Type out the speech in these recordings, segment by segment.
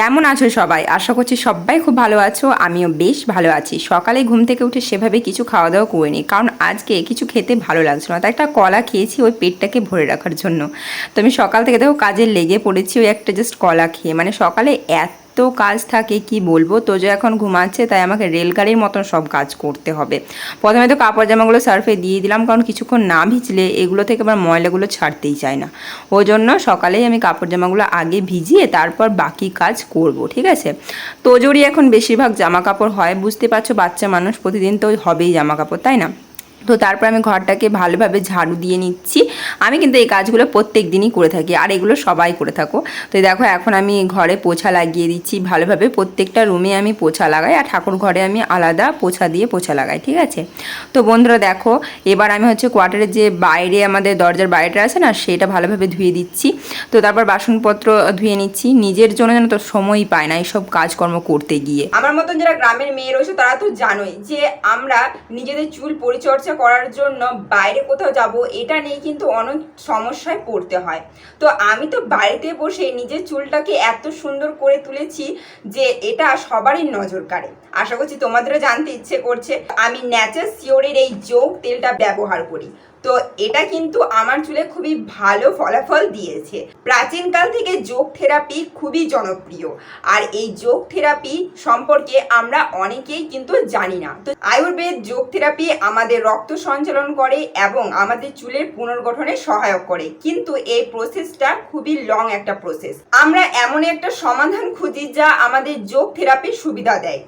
কেমন আছো সবাই? আশা করছি সবাই খুব ভালো আছো, আমিও বেশ ভালো আছি। সকালে ঘুম থেকে উঠে সেভাবে কিছু খাওয়া দাওয়া করিনি, কারণ আজকে কিছু খেতে ভালো লাগছিল না। তাই একটা কলা খেয়েছি ওই পেটটাকে ভরে রাখার জন্য। তো আমি সকাল থেকে দেখো কাজে লেগে পড়েছি, ওই একটা জাস্ট কলা খেয়ে। মানে সকালে এত কাজ থাকে, কি বলব? তো যে এখন ঘুমাচ্ছে, তাই আমাকে রেলগাড়ির মতন সব কাজ করতে হবে। প্রথমে তো কাপড় জামাগুলো সার্ফে দিয়ে দিলাম, কারণ কিছুক্ষণ না ভিজলে এগুলো থেকে আবার ময়লাগুলো ছাড়তেই চায় না। ওই জন্য সকালেই আমি কাপড় জামাগুলো আগে ভিজিয়ে তারপর বাকি কাজ করব, ঠিক আছে? তোজোরই এখন বেশিরভাগ জামা কাপড় হয়, বুঝতে পারছ? বাচ্চা মানুষ প্রতিদিন তো হবেই জামা কাপড় তাই না? তো তারপর আমি ঘরটাকে ভালোভাবে ঝাড়ু দিয়ে নিচ্ছি। আমি কিন্তু এই কাজগুলো প্রত্যেক দিনই করে থাকি, আর এগুলো সবাই করে থাকো। তো দেখো, এখন আমি ঘরে পোছা লাগিয়ে দিচ্ছি ভালোভাবে। প্রত্যেকটা রুমে আমি পোছা লাগাই, আর ঠাকুর ঘরে আমি আলাদা পোছা দিয়ে পোছা লাগাই, ঠিক আছে? তো বন্ধুরা দেখো, এবার আমি হচ্ছে কোয়ার্টারের যে বাইরে আমাদের দরজার বাইরেটা আছে না, সেটা ভালোভাবে ধুয়ে দিচ্ছি। তো তারপর বাসনপত্র ধুয়ে নিচ্ছি। নিজের জন্য যেন তো সময়ই পায় না এইসব কাজকর্ম করতে গিয়ে। আমার মতন যারা গ্রামের মেয়ে রয়েছে, তারা তো জানোই যে আমরা নিজেদের চুল পরিচর্যা করার জন্য বাইরে কোথাও যাব, এটা নিয়ে কিন্তু অনেক সমস্যায় পড়তে হয়। তো আমি তো বাড়িতে বসে নিজের চুলটাকে এত সুন্দর করে তুলেছি যে এটা সবারই নজর কাড়ে। আশা করছি তোমাদেরও জানতে ইচ্ছে করছে। আমি ন্যাচার সিওরের এই যোগ তেলটা ব্যবহার করি। তো এটা কিন্তু আমার চুলে খুবই ভালো ফলাফল দিয়েছে। প্রাচীনকাল থেকে যোগ থেরাপি খুবই জনপ্রিয়। আর এই যোগ থেরাপি সম্পর্কে আমরা অনেকেই কিন্তু জানি না। তো আয়ুর্বেদ যোগ থেরাপি আমাদের রক্ত সঞ্চালন করে এবং আমাদের চুলের পুনর্গঠনে সহায়ক করে। কিন্তু এই প্রসেসটা খুবই লং একটা প্রসেস। আমরা এমন একটা সমাধান খুঁজি যা আমাদের যোগ থেরাপির সুবিধা দেয়।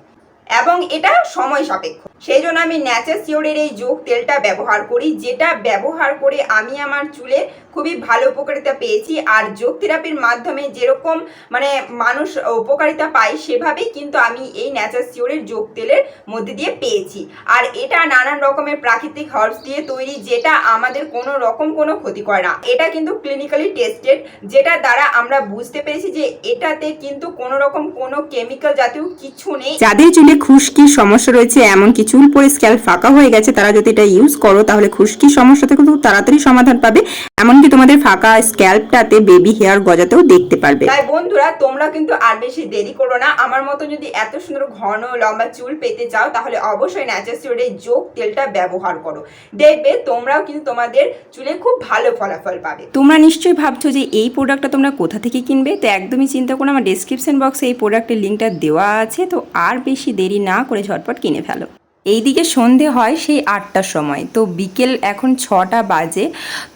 এবং এটা সময় সাপেক্ষ। সেই জন্য আমি ন্যাচার সিওরের এই যোগ তেলটা ব্যবহার করি, যেটা ব্যবহার করে আমি আমার চুলে খুবই ভালো উপকারিতা পেয়েছি। আর যোগ থেরাপির মাধ্যমে যেরকম মানে মানুষ উপকারিতা পায়, সেভাবেই কিন্তু আমি এই ন্যাচার সিওরের যোগ তেলের মধ্যে দিয়ে পেয়েছি। আর এটা নানান রকমের প্রাকৃতিক হার্বস দিয়ে তৈরি, যেটা আমাদের কোনো রকম কোনো ক্ষতি করে না। এটা কিন্তু ক্লিনিক্যালি টেস্টেড যেটা দ্বারা আমরা বুঝতে পেরেছি যে এটাতে কিন্তু কোনো রকম কোনো কেমিক্যাল জাতীয় কিছু নেই। যাদের চুলে খুশকির সমস্যা রয়েছে এমনকি চুল পরে স্ক্যাল্প ফাঁকা হয়ে গেছে তারা যদি এটা ইউজ করো তাহলে খুশকির সমস্যা থেকে খুব তাড়াতাড়ি সমাধান পাবে। এমনকি তোমাদের ফাঁকা স্ক্যাল্পটাতে বেবি হেয়ার গজাতেও দেখতে পারবে। তাই বন্ধুরা তোমরা কিন্তু আর বেশি দেরি করো না। আমার মতো যদি এত সুন্দর ঘন লম্বা চুল পেতে চাও তাহলে অবশ্যই ন্যাচার এই যোগ তেলটা ব্যবহার করো। দেখবে তোমরাও কিন্তু তোমাদের চুলে খুব ভালো ফলাফল পাবে। তোমরা নিশ্চয়ই ভাবছ যে এই প্রোডাক্টটা তোমরা কোথা থেকে কিনবে? তো একদমই চিন্তা করো আমার ডেসক্রিপশন বক্সে এই প্রোডাক্টের লিঙ্কটা দেওয়া আছে। তো আর বেশি দেরি না করে ঝটপট কিনে ফেলো। এইদিকে সন্ধে হয় সেই আটটার সময়। তো বিকেল এখন ছটা বাজে।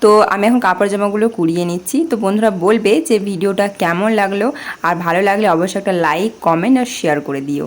তো আমি এখন কাপড় জামাগুলো কুড়িয়ে নিচ্ছি। তো বন্ধুরা বলবে যে, ভিডিওটা কেমন লাগল? আর ভালো লাগলে অবশ্যই একটা লাইক কমেন্ট আর শেয়ার করে দিও।